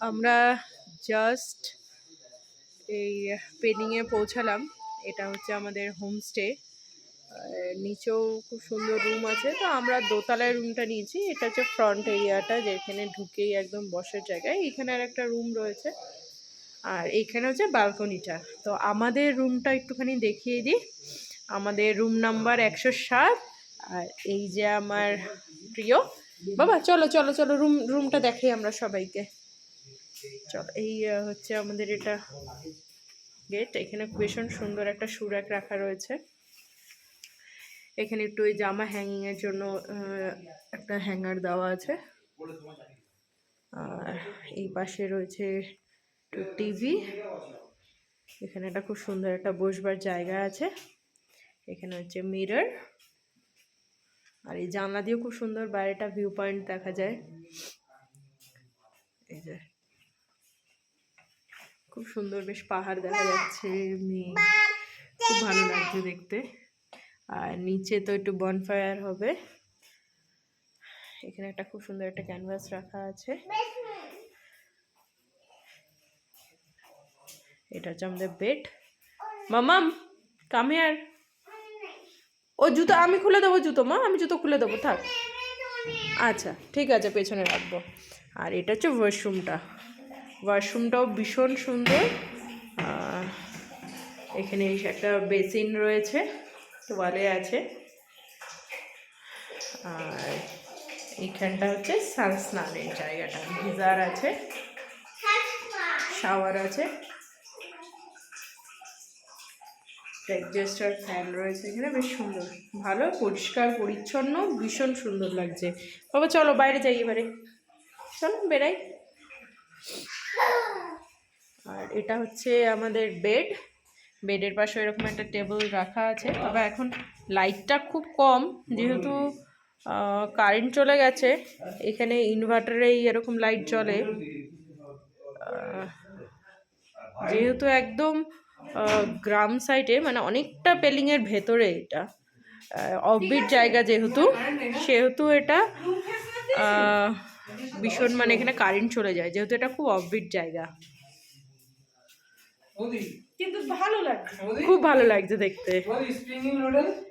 আমরা জাস্ট এই পেনিংয়ে পৌঁছালাম। এটা হচ্ছে আমাদের হোমস্টে নিচেও খুব সুন্দর রুম আছে। তো আমরা দোতলায় রুমটা নিয়েছি। এটা হচ্ছে ফ্রন্ট এরিয়াটা যেখানে ঢুকেই একদম বসার জায়গায়। এখানে আর একটা রুম রয়েছে। আর এইখানে হচ্ছে ব্যালকনিটা তো আমাদের রুমটা একটুখানি দেখিয়ে দিই। আমাদের রুম নাম্বার একশো সাত আর এই যে আমার প্রিয়। বাবা, চলো চলো চলো রুম রুমটা দেখাই আমরা সবাইকে। চলো, এই হচ্ছে আমাদের এটা গেট এখানে ভীষণ সুন্দর একটা সুরাক রাখা রয়েছে। এখানে একটু ওই জামা হ্যাঙ্গিং এর জন্য একটা হ্যাঙ্গার দেওয়া আছে। আর এই পাশে রয়েছে টিভি এখানে একটা খুব সুন্দর একটা বসবার জায়গা আছে। এখানে হচ্ছে মিরর আর এই জানলা দিয়েও খুব সুন্দর, বাইরেটা ভিউ পয়েন্ট দেখা যায়। এই যে খুব সুন্দর বেশ পাহাড় দেখা যাচ্ছে, মেঘ। খুব ভালো লাগছে দেখতে। আর নিচে তো একটু বনফায়ার হবে। এখানে একটা খুব সুন্দর একটা ক্যানভাস রাখা আছে। এটা হচ্ছে আমাদের বেড মামাম কাম হিয়ার ও জুতো, আমি খুলে দেবো জুতো, মা, আমি জুতো খুলে দেবো, থাক। আচ্ছা ঠিক আছে, পেছনে রাখব। আর এটা হচ্ছে ওয়াশরুমটা ওয়াশরুমটাও ভীষণ সুন্দর। এখানে একটা বেসিন রয়েছে তোয়ালে আছে। আর এখানটা হচ্ছে সান স্নানের জায়গাটা, গিজার আছে, শাওয়ার আছে। অ্যাডজাস্টার ফ্যান রয়েছে এখানে, বেশ সুন্দর। ভালো, পরিষ্কার, পরিচ্ছন্ন, ভীষণ সুন্দর লাগছে। বাবা চলো বাইরে যাই এবারে। চলো, বেরাই। আর এটা হচ্ছে আমাদের বেড বেডের পাশে এরকম একটা টেবিল রাখা আছে। তবে এখন লাইটটা খুব কম, যেহেতু কারেন্ট চলে গেছে, এখানে ইনভার্টারেই এরকম লাইট জ্বলে। যেহেতু একদম গ্রাম সাইডে মানে অনেকটা পেলিংয়ের ভেতরে এটা। অফবিট জায়গা যেহেতু, সেহেতু এটা ভীষণ মানে এখানে কারেন্ট চলে যায় যেহেতু এটা খুব অফবিট জায়গা। কিন্তু ভালো লাগছে। খুব ভালো লাগছে দেখতে।